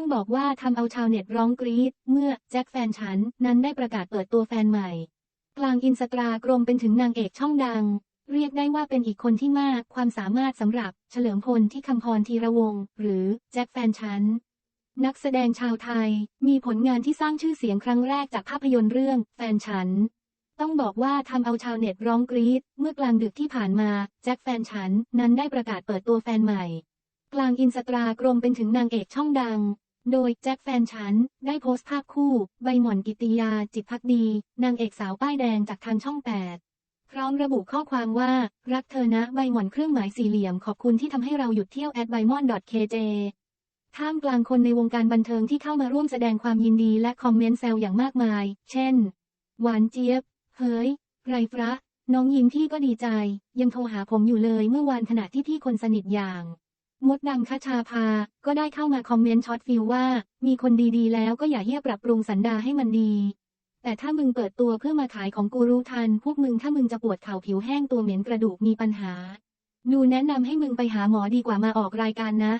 ต้องบอกว่าทำเอาชาวเน็ตร้องกรี๊ดเมื่อแจ็คแฟนฉัน นั้นได้ประกาศเปิดตัวแฟนใหม่ กลางอินสตากรมเป็นถึงนางเอกช่องดัง เรียกได้ว่าเป็นอีกคนที่มากความสามารถสำหรับ เฉลิมพลที่คำพรธีระวงหรือแจ็คแฟนฉันนักแสดงชาวไทย มีผลงานที่สร้างชื่อเสียงครั้งแรกจากภาพยนตร์เรื่อง แฟนฉัน ต้องบอกว่าทำเอาชาวเน็ตร้องกรี๊ดเมื่อกลางดึกที่ผ่านมา แจ็คแฟนฉัน นั้นได้ประกาศเปิดตัวแฟนใหม่ กลางอินสตากรมเป็นถึงนางเอกช่องดัง โดยแจ็คแฟนฉัน ได้โพสต์ภาพคู่ ใบหม่อนกิติยาจิตพักดี นางเอกสาวป้ายแดงจากทางช่อง 8 พร้อมระบุข้อความว่า รักเธอนะใบหม่อนเครื่องหมายสี่เหลี่ยมขอบคุณที่ทำให้เราหยุดเที่ยว at b y m o n kj ท่ามกลางคนในวงการบันเทิงที่เข้ามาร่วมแสดงความยินดีและคอมเมนต์แซวอย่างมากมาย เช่น หวานเจี๊ยบ เฮ้ย ไรฟระ น้องยิ้มพี่ก็ดีใจ ยังโทรหาผมอยู่เลยเมื่อวานขณะที่พี่คนสนิทอย่าง มดดำคชาภา ก็ได้เข้ามาคอมเมนต์ช็อตฟิลว่า มีคนดีๆ แล้วก็อย่าเหี้ยปรับปรุงสันดาให้มันดี แต่ถ้ามึงเปิดตัวเพื่อมาขายของกูรู้ทัน พวกมึงถ้ามึงจะปวดเข่าผิวแห้งตัวเหม็นกระดูกมีปัญหา ดูแนะนำให้มึงไปหาหมอดีกว่ามาออกรายการนะ